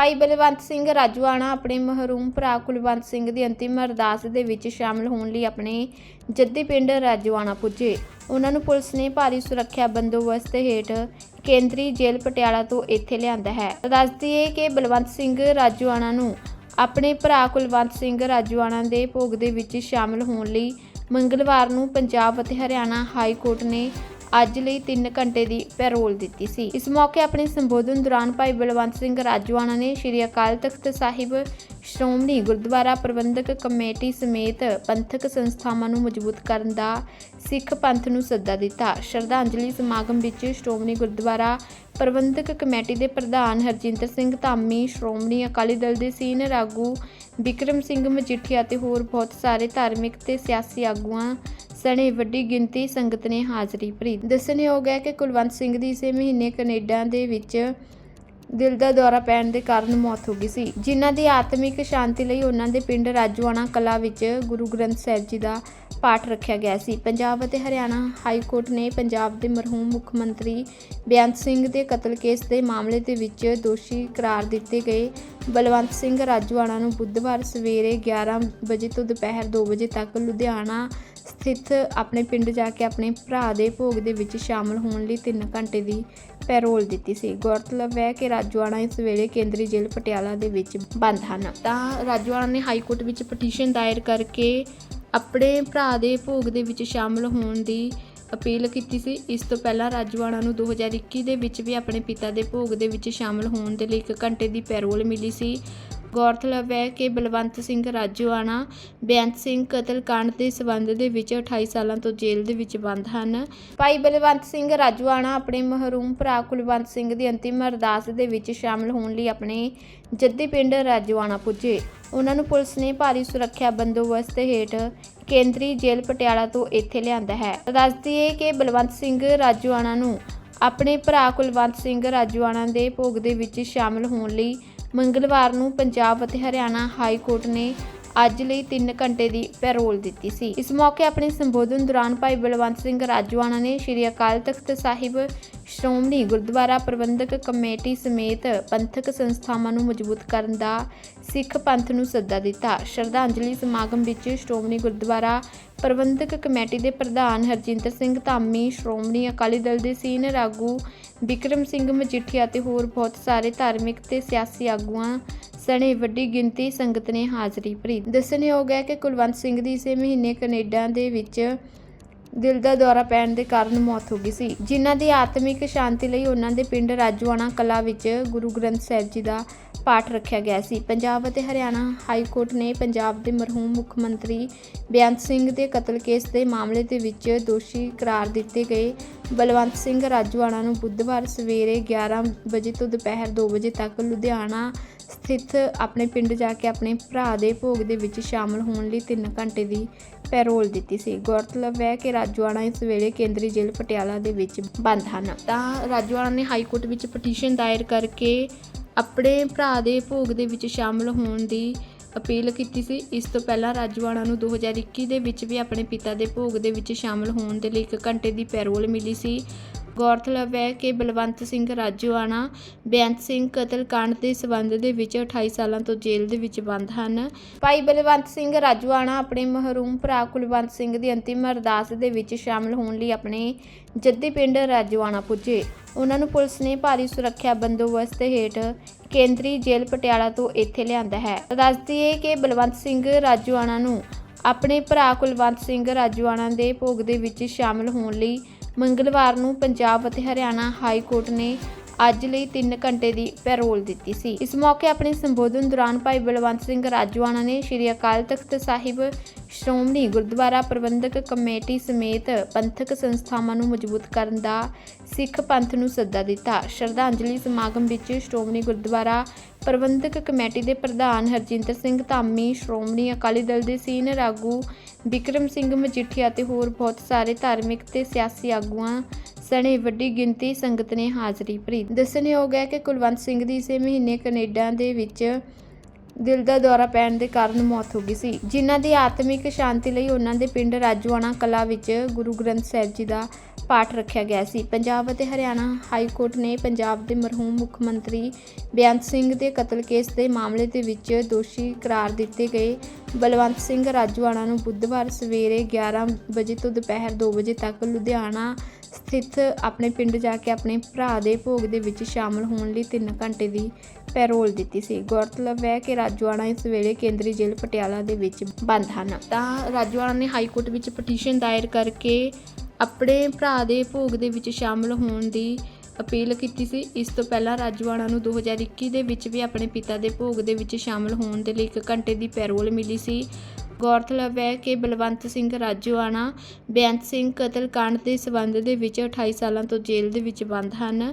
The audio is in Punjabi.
ਭਾਈ ਬਲਵੰਤ ਸਿੰਘ ਰਾਜੂਆਣਾ ਆਪਣੇ ਮਹਰੂਮ ਭਰਾ ਕੁਲਵੰਤ ਸਿੰਘ ਦੀ ਅੰਤਿਮ ਅਰਦਾਸ ਦੇ ਵਿੱਚ ਸ਼ਾਮਲ ਹੋਣ ਲਈ ਆਪਣੇ ਜੱਦੀ ਪਿੰਡ ਰਾਜੂਆਣਾ ਪੁੱਜੇ। ਉਹਨਾਂ ਨੂੰ ਪੁਲਿਸ ਨੇ ਭਾਰੀ ਸੁਰੱਖਿਆ ਬੰਦੋਬਸਤ ਹੇਠ ਕੇਂਦਰੀ ਜੇਲ੍ਹ ਪਟਿਆਲਾ ਤੋਂ ਇੱਥੇ ਲਿਆਂਦਾ ਹੈ। ਦੱਸਦੀ ਹੈ ਕਿ ਬਲਵੰਤ ਸਿੰਘ ਰਾਜੂਆਣਾ ਨੂੰ ਆਪਣੇ ਭਰਾ ਕੁਲਵੰਤ ਸਿੰਘ ਰਾਜੂਆਣਾ ਦੇ ਭੋਗ ਦੇ ਵਿੱਚ ਸ਼ਾਮਲ ਹੋਣ ਲਈ ਮੰਗਲਵਾਰ ਨੂੰ ਪੰਜਾਬ ਅਤੇ ਹਰਿਆਣਾ ਹਾਈ ਕੋਰਟ ਨੇ ਅੱਜ ਲਈ 3 ਘੰਟੇ ਦੀ ਪੈਰੋਲ ਦਿੱਤੀ ਸੀ। ਇਸ ਮੌਕੇ ਆਪਣੇ ਸੰਬੋਧਨ ਦੌਰਾਨ ਭਾਈ ਬਲਵੰਤ ਸਿੰਘ ਰਾਜੂਆਣਾ ਨੇ ਸ਼੍ਰੀ ਅਕਾਲ ਤਖਤ ਸਾਹਿਬ ਸ਼੍ਰੋਮਣੀ ਗੁਰਦੁਆਰਾ ਪ੍ਰਬੰਧਕ ਕਮੇਟੀ ਸਮੇਤ ਪੰਥਕ ਸੰਸਥਾਵਾਂ ਨੂੰ ਮਜ਼ਬੂਤ ਕਰਨ ਦਾ ਸਿੱਖ ਪੰਥ ਨੂੰ ਸੱਦਾ ਦਿੱਤਾ। ਸ਼ਰਧਾਂਜਲੀ ਸਮਾਗਮ ਵਿੱਚ ਸ਼੍ਰੋਮਣੀ ਗੁਰਦੁਆਰਾ ਪ੍ਰਬੰਧਕ ਕਮੇਟੀ ਦੇ ਪ੍ਰਧਾਨ ਹਰਜਿੰਦਰ ਸਿੰਘ ਧਾਮੀ, ਸ਼੍ਰੋਮਣੀ ਅਕਾਲੀ ਦਲ ਦੇ ਸੀਨੀਅਰ ਆਗੂ ਵਿਕਰਮ ਸਿੰਘ ਮਜੀਠੀਆ ਅਤੇ ਹੋਰ ਬਹੁਤ ਸਾਰੇ ਧਾਰਮਿਕ ਤੇ ਸਿਆਸੀ ਆਗੂਆਂ ਸਣੇ ਵੱਡੀ ਗਿਣਤੀ ਸੰਗਤ ਨੇ ਹਾਜ਼ਰੀ ਭਰੀ। ਦੱਸਣਯੋਗ ਹੈ ਕਿ ਕੁਲਵੰਤ ਸਿੰਘ ਦੀ ਇਸੇ ਮਹੀਨੇ ਕੈਨੇਡਾ ਦੇ ਵਿੱਚ ਦਿਲ ਦਾ ਦੌਰਾ ਪੈਣ ਦੇ ਕਾਰਨ ਮੌਤ ਹੋ ਗਈ ਸੀ। ਜਿਨ੍ਹਾਂ ਦੀ ਆਤਮਿਕ ਸ਼ਾਂਤੀ ਲਈ ਉਹਨਾਂ ਦੇ ਪਿੰਡ ਰਾਜੂਆਣਾ ਕਲਾ ਵਿੱਚ ਗੁਰੂ ਗ੍ਰੰਥ ਸਾਹਿਬ ਜੀ ਦਾ ਪਾਠ ਰੱਖਿਆ ਗਿਆ ਸੀ। ਪੰਜਾਬ ਅਤੇ ਹਰਿਆਣਾ ਹਾਈ ਕੋਰਟ ਨੇ ਪੰਜਾਬ ਦੇ ਮਰਹੂਮ ਮੁੱਖ ਮੰਤਰੀ ਬੇਅੰਤ ਸਿੰਘ ਦੇ ਕਤਲ ਕੇਸ ਦੇ ਮਾਮਲੇ ਦੇ ਵਿੱਚ ਦੋਸ਼ੀ ਕਰਾਰ ਦਿੱਤੇ ਗਏ। ਬਲਵੰਤ ਸਿੰਘ ਰਾਜੂਆਣਾ ਨੂੰ ਬੁੱਧਵਾਰ ਸਵੇਰੇ 11 ਵਜੇ ਤੋਂ ਦੁਪਹਿਰ 2 ਵਜੇ ਤੱਕ ਲੁਧਿਆਣਾ ਸਥਿਤ ਆਪਣੇ ਪਿੰਡ ਜਾ ਕੇ ਆਪਣੇ ਭਰਾ ਦੇ ਭੋਗ ਦੇ ਵਿੱਚ ਸ਼ਾਮਲ ਹੋਣ ਲਈ 3 ਘੰਟੇ ਦੀ ਪੈਰੋਲ ਦਿੱਤੀ ਸੀ। ਗੌਰਤਲਬ ਹੈ ਕਿ ਰਾਜੂਆਣਾ ਇਸ ਵੇਲੇ ਕੇਂਦਰੀ ਜੇਲ੍ਹ ਪਟਿਆਲਾ ਦੇ ਵਿੱਚ ਬੰਦ ਹਨ। ਤਾਂ ਰਾਜੂਆਣਾ ਨੇ ਹਾਈ ਕੋਰਟ ਵਿੱਚ ਪਟੀਸ਼ਨ ਦਾਇਰ ਕਰਕੇ ਆਪਣੇ ਭਰਾ ਦੇ ਭੋਗ ਦੇ ਵਿੱਚ ਸ਼ਾਮਲ ਹੋਣ ਦੀ ਅਪੀਲ ਕੀਤੀ ਸੀ। ਇਸ ਤੋਂ ਪਹਿਲਾਂ ਰਾਜੂਆਣਾ ਨੂੰ 2021 ਦੇ ਵਿੱਚ ਵੀ ਆਪਣੇ ਪਿਤਾ ਦੇ ਭੋਗ ਦੇ ਵਿੱਚ ਸ਼ਾਮਲ ਹੋਣ ਦੇ ਲਈ 1 ਘੰਟੇ ਦੀ ਪੈਰੋਲ ਮਿਲੀ ਸੀ। ਗੌਰਤਲਬ ਹੈ ਕਿ ਬਲਵੰਤ ਸਿੰਘ ਰਾਜੂਆਣਾ, ਬੇਅੰਤ ਸਿੰਘ ਕਤਲकांड ਦੇ ਸਬੰਧ ਦੇ ਵਿੱਚ 28 ਸਾਲਾਂ ਤੋਂ ਜੇਲ੍ਹ ਦੇ ਵਿੱਚ ਬੰਦ ਹਨ। ਭਾਈ ਬਲਵੰਤ ਸਿੰਘ ਰਾਜੂਆਣਾ ਆਪਣੇ ਮਹਰੂਮ ਭਰਾ ਕੁਲਵੰਤ ਸਿੰਘ ਦੀ ਅੰਤਿਮ ਅਰਦਾਸ ਦੇ ਵਿੱਚ ਸ਼ਾਮਲ ਹੋਣ ਲਈ ਆਪਣੇ ਜੱਦੀ ਪਿੰਡ ਰਾਜੂਆਣਾ ਪੁੱਜੇ। ਉਹਨਾਂ ਨੂੰ ਪੁਲਿਸ ਨੇ ਭਾਰੀ ਸੁਰੱਖਿਆ ਬੰਦੋਬਸਤ ਹੇਠ ਕੇਂਦਰੀ ਜੇਲ੍ਹ ਪਟਿਆਲਾ ਤੋਂ ਇੱਥੇ ਲਿਆਂਦਾ ਹੈ। ਦੱਸਦੀ ਹੈ ਕਿ ਬਲਵੰਤ ਸਿੰਘ ਰਾਜੂਆਣਾ ਨੂੰ ਆਪਣੇ ਭਰਾ ਕੁਲਵੰਤ ਸਿੰਘ ਰਾਜੂਆਣਾ ਦੇ ਭੋਗ ਦੇ ਵਿੱਚ ਸ਼ਾਮਲ ਹੋਣ ਲਈ ਮੰਗਲਵਾਰ ਨੂੰ ਪੰਜਾਬ ਅਤੇ ਹਰਿਆਣਾ ਹਾਈ ਕੋਰਟ ਨੇ ਅੱਜ ਲਈ 3 ਘੰਟੇ ਦੀ ਪੈਰੋਲ ਦਿੱਤੀ ਸੀ। ਇਸ ਮੌਕੇ ਆਪਣੇ ਸੰਬੋਧਨ ਦੌਰਾਨ ਭਾਈ ਬਲਵੰਤ ਸਿੰਘ ਰਾਜੂਆਣਾ ਨੇ ਸ਼੍ਰੀ ਅਕਾਲ ਤਖਤ ਸਾਹਿਬ, ਸ਼੍ਰੋਮਣੀ ਗੁਰਦੁਆਰਾ ਪ੍ਰਬੰਧਕ ਕਮੇਟੀ ਸਮੇਤ ਪੰਥਕ ਸੰਸਥਾਵਾਂ ਨੂੰ ਮਜ਼ਬੂਤ ਕਰਨ ਦਾ ਸਿੱਖ ਪੰਥ ਨੂੰ ਸੱਦਾ ਦਿੱਤਾ। ਸ਼ਰਧਾਂਜਲੀ ਸਮਾਗਮ ਵਿੱਚ ਸ਼੍ਰੋਮਣੀ ਗੁਰਦੁਆਰਾ ਪ੍ਰਬੰਧਕ ਕਮੇਟੀ ਦੇ ਪ੍ਰਧਾਨ ਹਰਜਿੰਦਰ ਸਿੰਘ ਧਾਮੀ, ਸ਼੍ਰੋਮਣੀ ਅਕਾਲੀ ਦਲ ਦੇ ਸੀਨੀਅਰ ਆਗੂ ਬਿਕਰਮ ਸਿੰਘ ਮਜੀਠੀਆ ਅਤੇ ਹੋਰ ਬਹੁਤ ਸਾਰੇ ਧਾਰਮਿਕ ਤੇ ਸਿਆਸੀ ਆਗੂਆਂ ਸਣੇ ਵੱਡੀ ਗਿਣਤੀ ਸੰਗਤ ਨੇ ਹਾਜ਼ਰੀ ਭਰੀ। ਦੱਸਣਯੋਗ ਹੈ ਕਿ ਕੁਲਵੰਤ ਸਿੰਘ ਦੀ ਇਸੇ ਮਹੀਨੇ ਕੈਨੇਡਾ ਦੇ ਵਿੱਚ ਦਿਲ ਦਾ ਦੌਰਾ ਪੈਣ ਦੇ ਕਾਰਨ ਮੌਤ ਹੋ ਗਈ ਸੀ। ਜਿਨ੍ਹਾਂ ਦੀ ਆਤਮਿਕ ਸ਼ਾਂਤੀ ਲਈ ਉਹਨਾਂ ਦੇ ਪਿੰਡ ਰਾਜਵਾਣਾ ਕਲਾ ਵਿੱਚ ਗੁਰੂ ਗ੍ਰੰਥ ਸਾਹਿਬ ਜੀ ਦਾ ਪਾਠ ਰੱਖਿਆ ਗਿਆ ਸੀ। ਪੰਜਾਬ ਅਤੇ ਹਰਿਆਣਾ ਹਾਈ ਕੋਰਟ ਨੇ ਪੰਜਾਬ ਦੇ ਮਰਹੂਮ ਮੁੱਖ ਮੰਤਰੀ ਬੇਅੰਤ ਸਿੰਘ ਦੇ ਕਤਲ ਕੇਸ ਦੇ ਮਾਮਲੇ ਦੇ ਵਿੱਚ ਦੋਸ਼ੀ ਕਰਾਰ ਦਿੱਤੇ ਗਏ। ਬਲਵੰਤ ਸਿੰਘ ਰਾਜੂਆਣਾ ਨੂੰ ਬੁੱਧਵਾਰ ਸਵੇਰੇ 11 ਵਜੇ ਤੋਂ ਦੁਪਹਿਰ 2 ਵਜੇ ਤੱਕ ਲੁਧਿਆਣਾ ਸਥਿਤ ਆਪਣੇ ਪਿੰਡ ਜਾ ਕੇ ਆਪਣੇ ਭਰਾ ਦੇ ਭੋਗ ਦੇ ਵਿੱਚ ਸ਼ਾਮਲ ਹੋਣ ਲਈ 3 ਘੰਟੇ ਦੀ ਪੈਰੋਲ ਦਿੱਤੀ ਸੀ। ਗੌਰਤਲਬ ਹੈ ਕਿ ਰਾਜੂਆਣਾ ਇਸ ਵੇਲੇ ਕੇਂਦਰੀ ਜੇਲ੍ਹ ਪਟਿਆਲਾ ਦੇ ਵਿੱਚ ਬੰਦ ਹਨ। ਤਾਂ ਰਾਜੂਆਣਾ ਨੇ ਹਾਈ ਕੋਰਟ ਵਿੱਚ ਪਟੀਸ਼ਨ ਦਾਇਰ ਕਰਕੇ ਆਪਣੇ ਭਰਾ ਦੇ ਭੋਗ ਦੇ ਵਿੱਚ ਸ਼ਾਮਲ ਹੋਣ ਦੀ ਅਪੀਲ ਕੀਤੀ ਸੀ। ਇਸ ਤੋਂ ਪਹਿਲਾਂ ਰਾਜੂਆਣਾ ਨੂੰ 2021 ਦੇ ਵਿੱਚ ਵੀ ਆਪਣੇ ਪਿਤਾ ਦੇ ਭੋਗ ਦੇ ਵਿੱਚ ਸ਼ਾਮਲ ਹੋਣ ਦੇ ਲਈ 1 ਘੰਟੇ ਦੀ ਪੈਰੋਲ ਮਿਲੀ ਸੀ। ਗੌਰਤਲਬ ਹੈ ਕਿ ਬਲਵੰਤ ਸਿੰਘ ਰਾਜੂਆਣਾ ਬੇਅੰਤ ਸਿੰਘ ਕਤਲकांड ਦੇ ਸਬੰਧ ਦੇ ਵਿੱਚ 28 ਸਾਲਾਂ ਤੋਂ ਜੇਲ੍ਹ ਦੇ ਵਿੱਚ ਬੰਦ ਹਨ। ਭਾਈ ਬਲਵੰਤ ਸਿੰਘ ਰਾਜੂਆਣਾ ਆਪਣੇ ਮਹਰੂਮ ਭਰਾ ਕੁਲਵੰਤ ਸਿੰਘ ਦੀ ਅੰਤਿਮ ਅਰਦਾਸ ਦੇ ਵਿੱਚ ਸ਼ਾਮਲ ਹੋਣ ਲਈ ਆਪਣੇ ਜੱਦੀ ਪਿੰਡ ਰਾਜੂਆਣਾ ਪੁੱਜੇ। ਉਹਨਾਂ ਨੂੰ ਪੁਲਿਸ ਨੇ ਭਾਰੀ ਸੁਰੱਖਿਆ ਬੰਦੋਬਸਤ ਹੇਠ ਕੇਂਦਰੀ ਜੇਲ੍ਹ ਪਟਿਆਲਾ ਤੋਂ ਇੱਥੇ ਲਿਆਂਦਾ ਹੈ। ਦੱਸਦੀ ਹੈ ਕਿ ਬਲਵੰਤ ਸਿੰਘ ਰਾਜੂਆਣਾ ਨੂੰ ਆਪਣੇ ਭਰਾ ਕੁਲਵੰਤ ਸਿੰਘ ਰਾਜੂਆਣਾ ਦੇ ਭੋਗ ਦੇ ਵਿੱਚ ਸ਼ਾਮਲ ਹੋਣ ਲਈ ਮੰਗਲਵਾਰ ਨੂੰ ਪੰਜਾਬ ਅਤੇ ਹਰਿਆਣਾ ਹਾਈ ਕੋਰਟ ਨੇ ਅੱਜ ਲਈ 3 ਘੰਟੇ ਦੀ ਪੈਰੋਲ ਦਿੱਤੀ ਸੀ। ਇਸ ਮੌਕੇ ਆਪਣੇ ਸੰਬੋਧਨ ਦੌਰਾਨ ਭਾਈ ਬਲਵੰਤ ਸਿੰਘ ਰਾਜੂਆਣਾ ਨੇ ਸ਼੍ਰੀ ਅਕਾਲ ਤਖਤ ਸਾਹਿਬ, ਸ਼੍ਰੋਮਣੀ ਗੁਰਦੁਆਰਾ ਪ੍ਰਬੰਧਕ ਕਮੇਟੀ ਸਮੇਤ ਪੰਥਕ ਸੰਸਥਾਵਾਂ ਨੂੰ ਮਜ਼ਬੂਤ ਕਰਨ ਦਾ ਸਿੱਖ ਪੰਥ ਨੂੰ ਸੱਦਾ ਦਿੱਤਾ। ਸ਼ਰਧਾਂਜਲੀ ਸਮਾਗਮ ਵਿੱਚ ਸ਼੍ਰੋਮਣੀ ਗੁਰਦੁਆਰਾ ਪ੍ਰਬੰਧਕ ਕਮੇਟੀ ਦੇ ਪ੍ਰਧਾਨ ਹਰਜਿੰਦਰ ਸਿੰਘ ਧਾਮੀ, ਸ਼੍ਰੋਮਣੀ ਅਕਾਲੀ ਦਲ ਦੇ ਸੀਨੀਅਰ ਆਗੂ ਵਿਕਰਮ ਸਿੰਘ ਮਜੀਠੀਆ ਅਤੇ ਹੋਰ ਬਹੁਤ ਸਾਰੇ ਧਾਰਮਿਕ ਤੇ ਸਿਆਸੀ ਆਗੂਆਂ ਸਣੇ ਵੱਡੀ ਗਿਣਤੀ ਸੰਗਤ ਨੇ ਹਾਜ਼ਰੀ ਭਰੀ। ਦੱਸਣਯੋਗ ਹੈ ਕਿ ਕੁਲਵੰਤ ਸਿੰਘ ਦੀ ਇਸੇ ਮਹੀਨੇ ਕੈਨੇਡਾ ਦੇ ਵਿੱਚ ਦਿਲ ਦਾ ਦੌਰਾ ਪੈਣ ਦੇ ਕਾਰਨ ਮੌਤ ਹੋ ਗਈ ਸੀ। ਜਿਨ੍ਹਾਂ ਦੀ ਆਤਮਿਕ ਸ਼ਾਂਤੀ ਲਈ ਉਹਨਾਂ ਦੇ ਪਿੰਡ ਰਾਜੂਆਣਾ ਕਲਾ ਵਿੱਚ ਗੁਰੂ ਗ੍ਰੰਥ ਸਾਹਿਬ ਜੀ ਦਾ ਪਾਠ ਰੱਖਿਆ ਗਿਆ ਸੀ। ਪੰਜਾਬ ਅਤੇ ਹਰਿਆਣਾ ਹਾਈ ਕੋਰਟ ਨੇ ਪੰਜਾਬ ਦੇ ਮਰਹੂਮ ਮੁੱਖ ਮੰਤਰੀ ਬੇਅੰਤ ਸਿੰਘ ਦੇ ਕਤਲ ਕੇਸ ਦੇ ਮਾਮਲੇ ਦੇ ਵਿੱਚ ਦੋਸ਼ੀ ਕਰਾਰ ਦਿੱਤੇ ਗਏ। ਬਲਵੰਤ ਸਿੰਘ ਰਾਜੂਆਣਾ ਨੂੰ ਬੁੱਧਵਾਰ ਸਵੇਰੇ 11 ਵਜੇ ਤੋਂ ਦੁਪਹਿਰ 2 ਵਜੇ ਤੱਕ ਲੁਧਿਆਣਾ ਸਥਿਤ ਆਪਣੇ ਪਿੰਡ ਜਾ ਕੇ ਆਪਣੇ ਭਰਾ ਦੇ ਭੋਗ ਦੇ ਵਿੱਚ ਸ਼ਾਮਲ ਹੋਣ ਲਈ 3 ਘੰਟੇ ਦੀ ਪੈਰੋਲ ਦਿੱਤੀ ਸੀ। ਗੌਰਤਲਬ ਹੈ ਕਿ ਰਾਜੂਆਣਾ ਇਸ ਵੇਲੇ ਕੇਂਦਰੀ ਜੇਲ੍ਹ ਪਟਿਆਲਾ ਦੇ ਵਿੱਚ ਬੰਦ ਹਨ। ਤਾਂ ਰਾਜੂਆਣਾ ਨੇ ਹਾਈ ਕੋਰਟ ਵਿੱਚ ਪਟੀਸ਼ਨ ਦਾਇਰ ਕਰਕੇ ਆਪਣੇ ਭਰਾ ਦੇ ਭੋਗ ਦੇ ਵਿੱਚ ਸ਼ਾਮਲ ਹੋਣ ਦੀ ਅਪੀਲ ਕੀਤੀ ਸੀ। ਇਸ ਤੋਂ ਪਹਿਲਾਂ ਰਾਜੂਆਣਾ ਨੂੰ 2021 ਦੇ ਵਿੱਚ ਵੀ ਆਪਣੇ ਪਿਤਾ ਦੇ ਭੋਗ ਦੇ ਵਿੱਚ ਸ਼ਾਮਲ ਹੋਣ ਦੇ ਲਈ 1 ਘੰਟੇ ਦੀ ਪੈਰੋਲ ਮਿਲੀ ਸੀ। ਗੌਰਤਲਬ ਹੈ ਕਿ ਬਲਵੰਤ ਸਿੰਘ ਰਾਜੂਆਣਾ, ਬੇਅੰਤ ਸਿੰਘ ਕਤਲ ਕਾਂਡ ਦੇ ਸਬੰਧ ਦੇ ਵਿੱਚ 28 ਸਾਲਾਂ ਤੋਂ ਜੇਲ੍ਹ ਦੇ ਵਿੱਚ ਬੰਦ ਹਨ।